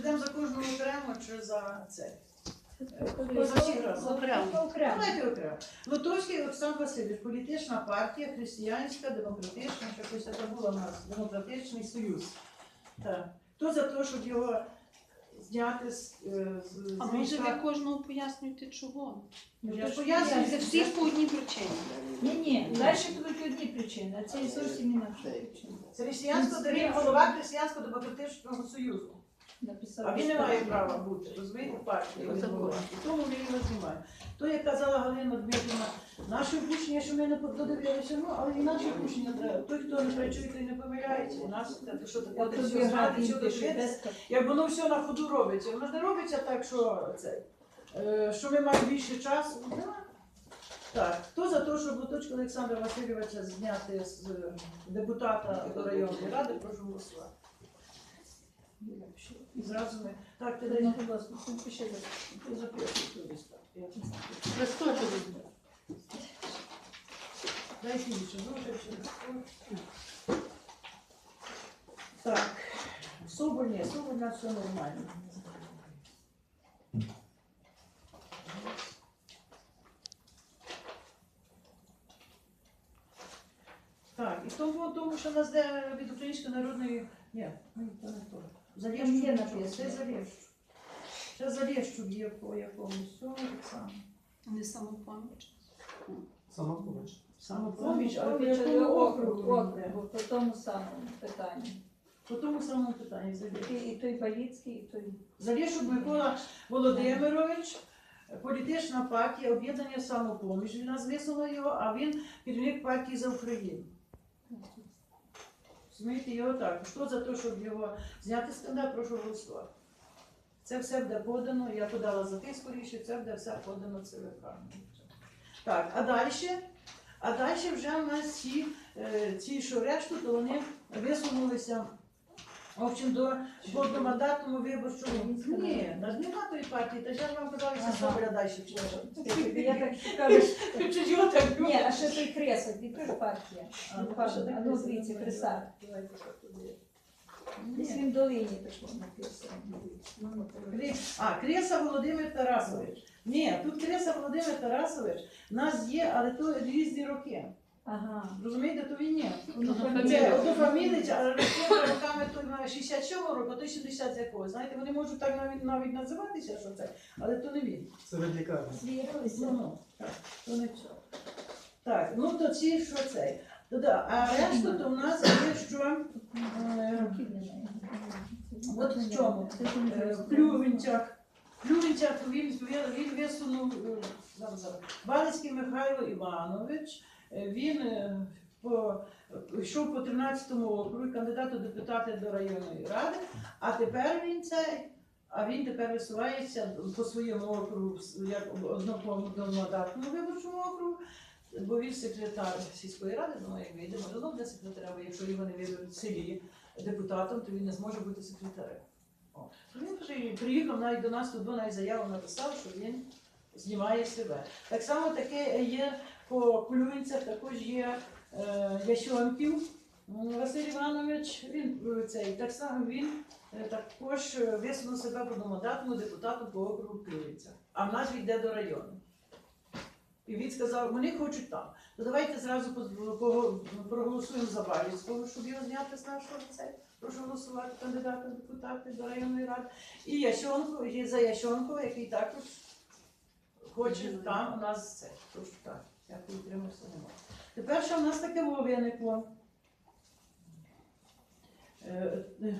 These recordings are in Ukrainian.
йдемо за кожного окремо чи за це? Е. Окремо. Давайте окремо. Лотовський Олександр Васильович, політична партія, християнська, демократична, що якось це була в нас, демократичний союз. Так. Хто за те, щоб його зняти з, е, з, А з може ви кожного пояснюєте чого? Ну, Я ж пояснюю. Це по одній причині. Ні, ні, далі будуть одні причини, а це зовсім інакша причина. Це християнсько голова християнсько-демократичного союзу. А він не має права бути, розумієте, в партії. Він. І тому він його знімає. То, як казала Галина Дмитрівна, наше впущення, що ми не додивилися, ну, але і наше впущення треба. Той, хто не працює, той не помиляється. У нас те, що таке, От все знати, що пише, Як воно все на ходу робиться. Воно ж не робиться так, що це. е, Що ми маємо більше часу. Да. Так, хто за те, щоб Лоточка Олександра Васильовича зняти з е, депутата до районної ради, прошу голосувати. І зразу ми. Так, ти дай Ну, будь ласка, це пише за ти записуй туди став. Я не знаю. Листочок візьму. Дай більше, ну вже все. Так, Соболь, ні, Соболь у нас все нормально. Так, і тому, тому що в нас де від Української народної. Ні, ну, то не то. Там є нічого, написано. це. Це Залєщук є по якомусь цьому так само. Не самопоміч. Самопоміч. Самопоміч, але по якому округу? він йде? по тому самому питанню. По тому самому питанні І, Залєщук. і той Баліцький, і той. Залєшук Микола Володимирович, політична партія, об'єднання самопоміч. Він нас його, а він керівник партії за Україну. Розумієте, його так. Хто за те, щоб його зняти з кандидата, прошу голосувати. Це все буде подано. Я подала за тих скоріше, це буде все подано ЦВК. Так, а далі? А далі вже в нас ці, е, ці що решту, то вони висунулися. В общем, до по одномандатному виборчому. Ні, на ж нема тої партії, та ж я ж вам казала, що. Соболя далі Я так шукала. Чи ж так Ні, а ще той Кресок, і теж партія. А, Ну, ну, що ну, туди. Десь він в долині такого написано. Крі- А, Креса Володимир Тарасович. Ні, тут Креса Володимир Тарасович в нас є, але то різні роки. Ага. Розумієте, то він ні. Ну, Це фамілія. однофамілець, але роками то на 67 року, то 70 з якогось. Знаєте, вони можуть так навіть навіть називатися, що це, але то не він. Це. Ну, Звірилися. ну, так, то не все. Так, ну то ці що цей. То да, а решта то в нас є що е, От в чому? е, в Клювинцях він, він, він висунув е, зараз, зараз, Балицький Михайло Іванович. Е, Він е, по, йшов по 13-му округу, кандидат у депутати до районної ради, а тепер він цей. А він тепер висувається по своєму округу, як одномандатному виборчому округу, бо він секретар сільської ради, ну як вийде, можливо, для секретаря, бо якщо його не виберуть в селі депутатом, то він не зможе бути секретарем. О. Він вже приїхав навіть до нас тут, навіть заяву написав, що він знімає себе. Так само таке є по Клюнцях, також є е, Ящонків м, Василь Іванович. Він е, цей так само він е, також висунув себе по депутату по округу Клюнця. А в нас йде до району. І він сказав, вони хочуть там. То давайте зразу проголосуємо за Балівського, щоб його зняти з нашого це. Прошу голосувати кандидата в депутати до районної ради. І Ящонко, і за Ящонкова, який також хоче там у нас це. Тож так, дякую, утримався немає. Тепер що в нас таке виникло? Е, е,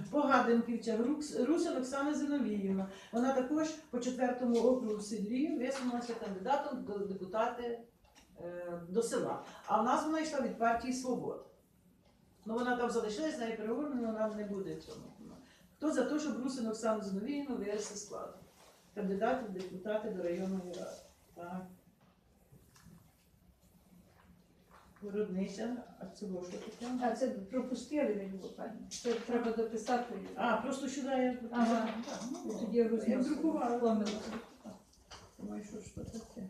Рукс- Русин Оксана Зиновіївна. Вона також по четвертому округу селі висунулася кандидатом до депутати е, до села. А в нас вона йшла від партії Свобода. Ну вона там залишилась, з нею переговорена, вона не буде цьому. Хто за те, щоб Русин Оксану Зиновіївну вивести складу? Кандидат в депутати до районної ради. Так. Городниця, а це було що таке? А це пропустили ви його, пані. Це треба дописати. А, просто сюди я Ага. Так, ну, Тоді я я друкувала. Думаю, що ж то таке.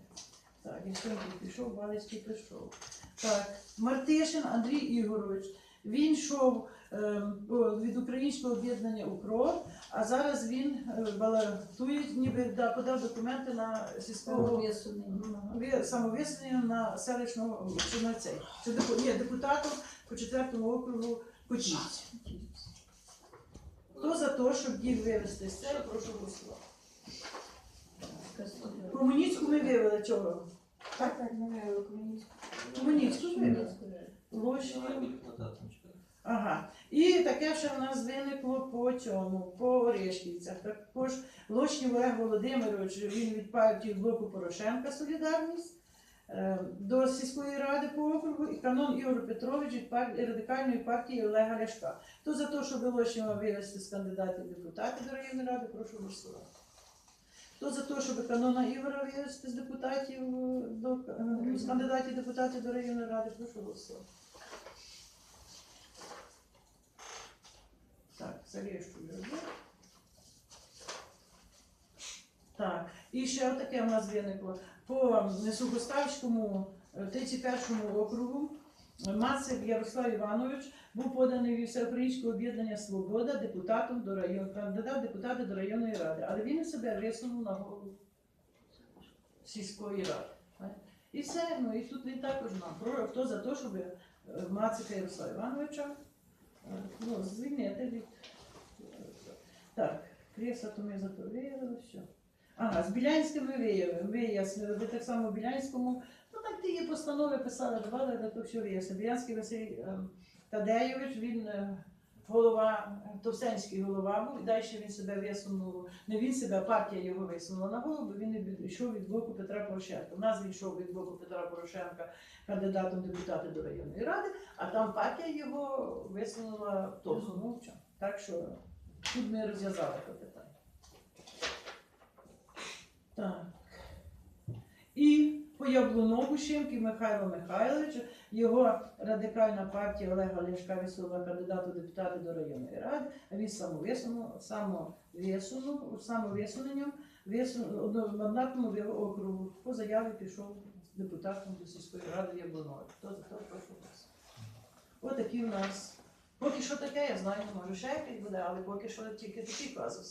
Так, і сьогодні пішов, Балицький пішов. Так, Мартишин Андрій Ігорович. Він йшов ем, від українського об'єднання УКРО, а зараз він е, балотує, ніби да, подав документи на сільського самовисунення на селищного чи на цей, чи депу- депутатом по четвертому округу Кочівці. Хто за те, щоб їх вивезти з цього, прошу голосувати. Комуністську ми вивели чого? Так, так, ми вивели комуністську. Комуністську вивели. Лоші. Ага. І таке ще в нас виникло по цьому, по Орешківцях. Також Лошнів Олег Володимирович, він від партії блоку Порошенка Солідарність е, до сільської ради по округу, і канон Ігор Петрович від пар- радикальної партії Олега Ляшка. Хто за те, щоб Лошнєва вивести з кандидатів в депутати до районної ради, прошу голосувати. Хто за те, щоб канона Ігора вивести з депутатів е, до е, з кандидатів депутатів до районної ради, прошу голосувати. Так, зареєструю. Так, і ще таке в нас виникло. По Сухоставському е, 31 округу е, Мацик Ярослав Іванович був поданий від Всеукраїнського об'єднання Свобода депутатом до району, кандидат в депутати до районної ради, але він себе висунув на голову сільської ради. І все, ну і тут він також нам. Про- Хто за те, щоб е, Мацика Ярослава Івановича е, ну, звільнити від. Так, кресла то ми заповірили, все. Ага, з Білянським ми виявили, вияснили, ви так само в Білянському, ну так ті постанови писали, давали, але то все вияснили. Білянський Василь е, Тадеєвич, він е, голова, Товстенський голова був, і далі він себе висунув, не він себе, а партія його висунула на голову, він йшов від блоку Петра Порошенка. У нас він йшов від блоку Петра Порошенка кандидатом в депутати до районної ради, а там партія його висунула тосу мовча. Так що тут ми розв'язали це питання. Так. І по Яблунову Шимки Михайло Михайлович, його радикальна партія Олега Ляшка висунула кандидату в депутати до районної ради, а він самовисунув, самовисунув, самовисуненням округу. По заяві пішов депутатом до сільської ради Яблунової. Хто за то прошу вас? Отакі в нас. Поки що таке, я знаю, може ще якийсь буде, але поки що тільки такий казуси.